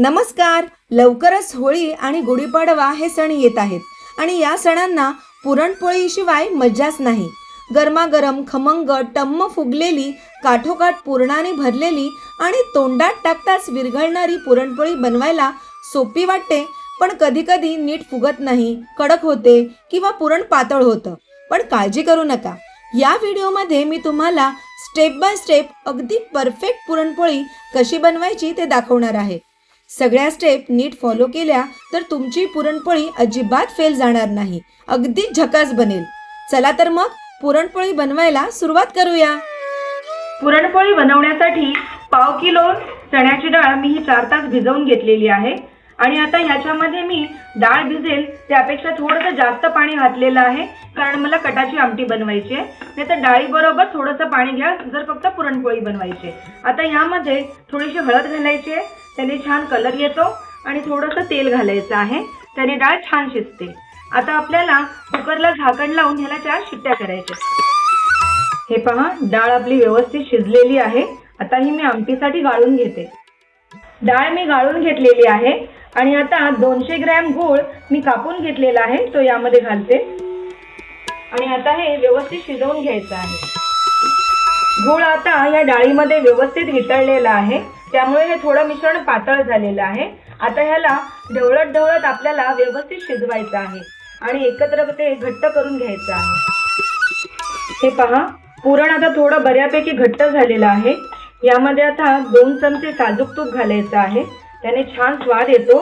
नमस्कार. लवकरच होळी आणि गुढीपाडवा हे सण येत आहेत आणि या सणांना पुरणपोळीशिवाय मज्जाच नाही. गरमागरम खमंग टम्म फुगलेली काठोकाठ पुरणाने भरलेली आणि तोंडात टाकताच विरघळणारी पुरणपोळी बनवायला सोपी वाटते पण कधीकधी नीट फुगत नाही कडक होते किंवा पुरण पातळ होतं. पण काळजी करू नका. या व्हिडिओमध्ये मी तुम्हाला स्टेप बाय स्टेप अगदी परफेक्ट पुरणपोळी कशी बनवायची ते दाखवणार आहे. सगळ्या स्टेप नीट फॉलो केल्या तर तुमची पुरणपोळी अजिबात फेल जाणार नाही. अगदी झकास बनेल. चला तर मग पुरणपोळी बनवायला सुरुवात करूया. पुरणपोळी बनवण्यासाठी पाव किलो चण्याची डाळ मी ही चार तास भिजवून घेतलेली आहे. आणि आता ह्याच्यामध्ये मी डाळ भिजेल त्यापेक्षा थोडंसं जास्त पाणी घातलेलं आहे. कारण मला कटाची आमटी बनवायची आहे. नाही तर डाळीबरोबर थोडंसं पाणी घ्या जर फक्त पुरणपोळी बनवायची आहे. आता ह्यामध्ये थोडीशी हळद घालायची आहे. त्याने छान कलर येतो आणि थोडंसं तेल घालायचं आहे. त्याने डाळ छान शिजते. आता आपल्याला कुकरला झाकण लावून ह्याला चार शिट्ट्या करायच्या हे पहा डाळ आपली व्यवस्थित शिजलेली आहे. आता ही मी आमटीसाठी गाळून घेते. डाळ मी गाळून घेतलेली आहे आणि आता दोनशे ग्रॅम गूळ मी कापून घेतलेला आहे तो यामध्ये घालते. आणि आता हे व्यवस्थित शिजवून घ्यायचं आहे. गूळ आता या डाळीमध्ये व्यवस्थित वितळलेला आहे. त्यामुळे हे थोडं मिश्रण पातळ झालेलं आहे. आता ह्याला ढवळत ढवळत आपल्याला व्यवस्थित शिजवायचं आहे आणि एकत्र ते घट्ट करून घ्यायचं आहे. हे पहा पुरण आता थोडं बऱ्यापैकी घट्ट झालेलं आहे. यामध्ये आता दोन चमचे साजूक तूप घालायचं आहे. त्याने छान स्वाद येतो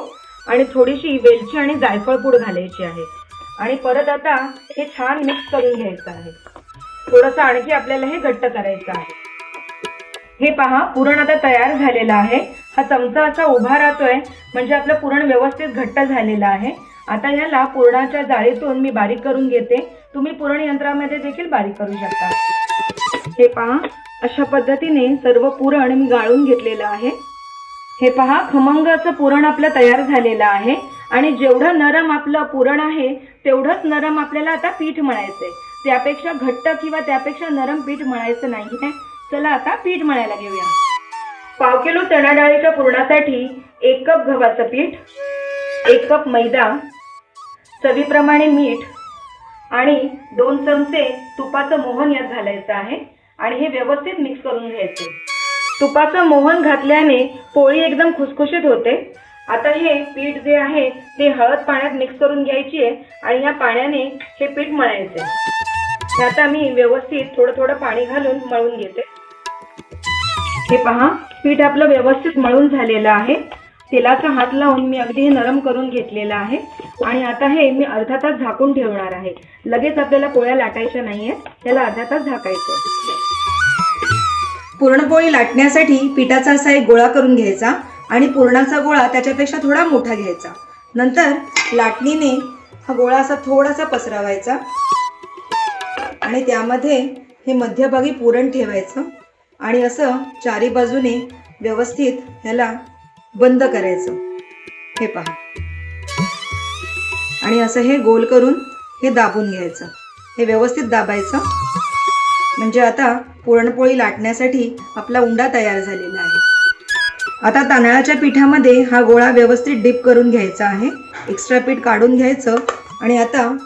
आणि थोडीशी वेलची आणि जायफळ पूड घालायची आहे. आणि परत आता हे छान मिक्स करून घ्यायचं आहे. थोडंसं आणखी आपल्याला हे घट्ट करायचं आहे. हे पहा पुरण आता तयार झालेलं आहे. हा चमचा असा उभा राहतोय म्हणजे आपलं पुरण व्यवस्थित घट्ट झालेलं आहे. आता ह्याला पुरणाच्या जाळीतून मी बारीक करून घेते. तुम्ही पुरण यंत्रामध्ये देखील बारीक करू शकता. हे पहा अशा पद्धतीने सर्व पुरण मी गाळून घेतलेलं आहे. हे पहा खमंगाचं पुरण आपलं तयार झालेलं आहे. आणि जेवढं नरम आपलं पुरण आहे तेवढंच नरम आपल्याला आता पीठ मळायचंय. त्यापेक्षा घट्ट किंवा त्यापेक्षा नरम पीठ म्हणायचं नाही आहे. चला आता पीठ मळायला घेऊया. पाव किलो चणा डाळीच्या पुरणासाठी एक कप गव्हाचं पीठ एक कप मैदा चवीप्रमाणे मीठ आणि दोन चमचे तुपाचं मोहन यात घालायचं आहे आणि हे व्यवस्थित मिक्स करून घ्यायचे. तुपाचं मोहन घातल्याने पोळी एकदम खुसखुशीत होते. आता हे पीठ जे आहे ते हळद पाण्यात मिक्स करून घ्यायची आहे आणि या पाण्याने हे पीठ मळायचे. आता मी व्यवस्थित थोडं थोडं पाणी घालून मळून घेते. हे पहा पीठ आपलं व्यवस्थित मळून झालेलं आहे. तेलाचा हात लावून मी अगदी हे नरम करून घेतलेलं आहे. आणि आता हे मी अर्धा तास झाकून ठेवणार आहे. लगेच आपल्याला पोळ्या लाटायच्या नाहीये त्याला अर्धा तास झाकायचं पुरणपोळी लाटण्यासाठी पिठाचा असा एक गोळा करून घ्यायचा आणि पुरणाचा गोळा त्याच्यापेक्षा थोडा मोठा घ्यायचा. नंतर लाटणीने हा गोळा असा थोडासा पसरवायचा. आणि त्यामध्ये हे मध्यभागी पुरण ठेवायचं आणि असं चारी बाजूने व्यवस्थित ह्याला बंद करायचं. हे पहा. आणि असं हे गोल करून हे दाबून घ्यायचं. हे व्यवस्थित दाबायचं. म्हणजे आता पुरणपोळी लाटण्यासाठी आपला उंडा तयार झालेला आहे. आता तांदळाच्या पिठामध्ये हा गोळा व्यवस्थित डिप करून घ्यायचा आहे. एक्स्ट्रा पीठ काढून घ्यायचं आणि आता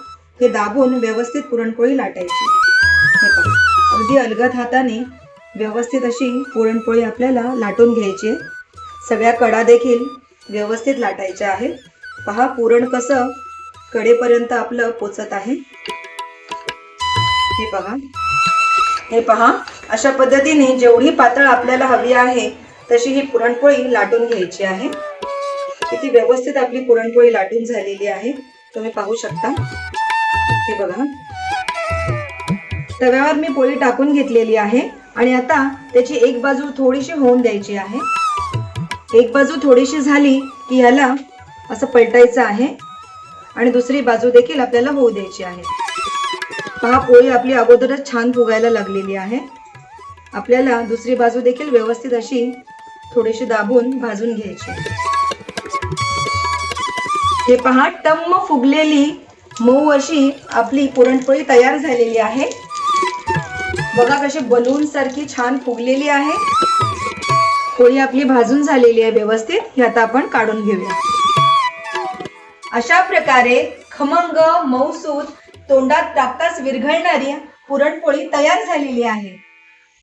हे दाबून व्यवस्थित पुरणपोळी लाटायची. हे पहा अगदी अलगद हाताने व्यवस्थित अशी पुरणपोळी आपल्याला लाटून घ्यायची आहे. सगळ्या कडा देखील व्यवस्थित लाटायच्या आहेत. पहा पुरण कसं कडेपर्यंत आपलं पोचत आहे. हे पहा. हे पहा अशा पद्धतीने जेवढी पातळ आपल्याला हवी आहे तशी ही पुरणपोळी लाटून घ्यायची आहे. किती व्यवस्थित आपली पुरणपोळी लाटून झालेली आहे. तुम्ही पाहू शकता. हे बघा. तव्यावर मी पोळी टाकून घेतलेली आहे आणि आता त्याची एक बाजू थोडीशी होऊन द्यायची आहे. एक बाजू थोडीशी झाली की ह्याला असं पलटायचं आहे आणि दुसरी बाजू देखील आपल्याला होऊ द्यायची आहे. पहा पोळी आपली अगोदरच छान फुगायला लागलेली आहे. आपल्याला दुसरी बाजू देखील व्यवस्थित अशी थोडीशी दाबून भाजून घ्यायची हे पहा टम्म फुगलेली मऊ अशी आपली पुरणपोळी तयार झालेली आहे. बघा कशी बलून सारखी छान फुगलेली आहे. पोळी आपली भाजून झालेली आहे व्यवस्थित. ही आता आपण काढून घेऊया. अशा प्रकारे खमंग मऊसूत तोंडात टाकताच विरघळणारी पुरणपोळी तयार झालेली आहे.